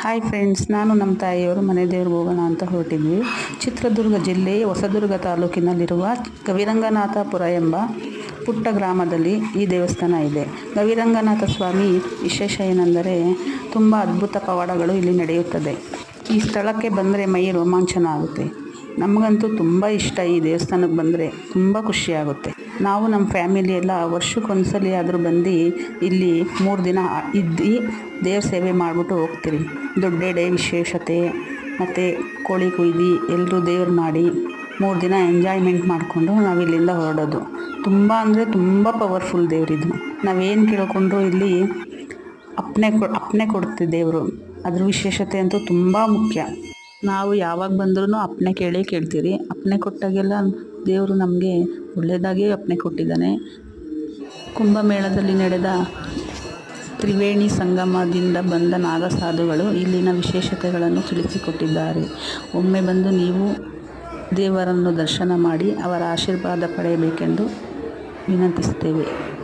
Hi friends ನಾನು ನಮ್ಮ ತಾಯಿಯವರು ಮನೆ ದೇವ್ರಿಗೆ ಹೋಗೋಣ ಅಂತ ಹೊರಟಿದ್ವಿ. ಚಿತ್ರದುರ್ಗ ಜಿಲ್ಲೆ ಹೊಸದುರ್ಗ ತಾಲೂಕಿನಲ್ಲಿರುವ ಗವಿರಂಗನಾಥಪುರ ಎಂಬ ಪುಟ್ಟ ಗ್ರಾಮದಲ್ಲಿ ಈ ದೇವಸ್ಥಾನ ಇದೆ. ಗವಿರಂಗನಾಥ ಸ್ವಾಮಿ ವಿಶೇಷ ಏನೆಂದರೆ ತುಂಬ ಅದ್ಭುತ ಪವಾಡಗಳು ಇಲ್ಲಿ ನಡೆಯುತ್ತದೆ. ಈ ಸ್ಥಳಕ್ಕೆ ಬಂದರೆ ಮೈ ರೋಮಾಂಚನ ಆಗುತ್ತೆ. ನಮಗಂತೂ ತುಂಬ ಇಷ್ಟ ಈ ದೇವಸ್ಥಾನಕ್ಕೆ ಬಂದರೆ ತುಂಬ ಖುಷಿಯಾಗುತ್ತೆ. ನಾವು ನಮ್ಮ ಫ್ಯಾಮಿಲಿ ಎಲ್ಲ ವರ್ಷಕ್ಕೊಂದ್ಸಲಿ ಆದರೂ ಬಂದು ಇಲ್ಲಿ ಮೂರು ದಿನ ಇದ್ದು ದೇವ್ರ ಸೇವೆ ಮಾಡಿಬಿಟ್ಟು ಹೋಗ್ತೀರಿ ದೊಡ್ಡೆಡೆ, ವಿಶೇಷತೆ ಮತ್ತು ಕೋಳಿ ಕುಯ್ದು ಎಲ್ಲರೂ ದೇವ್ರು ಮಾಡಿ ಮೂರು ದಿನ ಎಂಜಾಯ್ಮೆಂಟ್ ಮಾಡಿಕೊಂಡು ನಾವು ಇಲ್ಲಿಂದ ಹೊರಡೋದು. ತುಂಬ ಅಂದರೆ ತುಂಬ ಪವರ್ಫುಲ್ ದೇವರಿದು ನಾವೇನು ಕೇಳ್ಕೊಂಡ್ರು ಇಲ್ಲಿ ಅಪ್ಪನೆ ಕೊ ಅಪ್ಪನೆ ಕೊಡುತ್ತೆ ದೇವರು. ಅದ್ರ ವಿಶೇಷತೆ ಅಂತೂ ತುಂಬ ಮುಖ್ಯ. ನಾವು ಯಾವಾಗ ಬಂದ್ರೂ ಅಪ್ಪನೆ ಕೇಳೇ ಕೇಳ್ತೀರಿ. ಅಪ್ಪನೆ ಕೊಟ್ಟಾಗೆಲ್ಲ ದೇವರು ನಮಗೆ ಒಳ್ಳೆಯದಾಗೇ ಅಪ್ಪನೆ ಕೊಟ್ಟಿದ್ದಾನೆ. ಕುಂಭಮೇಳದಲ್ಲಿ ನಡೆದ ತ್ರಿವೇಣಿ ಸಂಗಮದಿಂದ ಬಂದ ನಾಗಸಾಧುಗಳು ಇಲ್ಲಿನ ವಿಶೇಷತೆಗಳನ್ನು ತಿಳಿಸಿಕೊಟ್ಟಿದ್ದಾರೆ. ಒಮ್ಮೆ ಬಂದು ನೀವು ದೇವರನ್ನು ದರ್ಶನ ಮಾಡಿ ಅವರ ಆಶೀರ್ವಾದ ಪಡೆಯಬೇಕೆಂದು ವಿನಂತಿಸುತ್ತೇವೆ.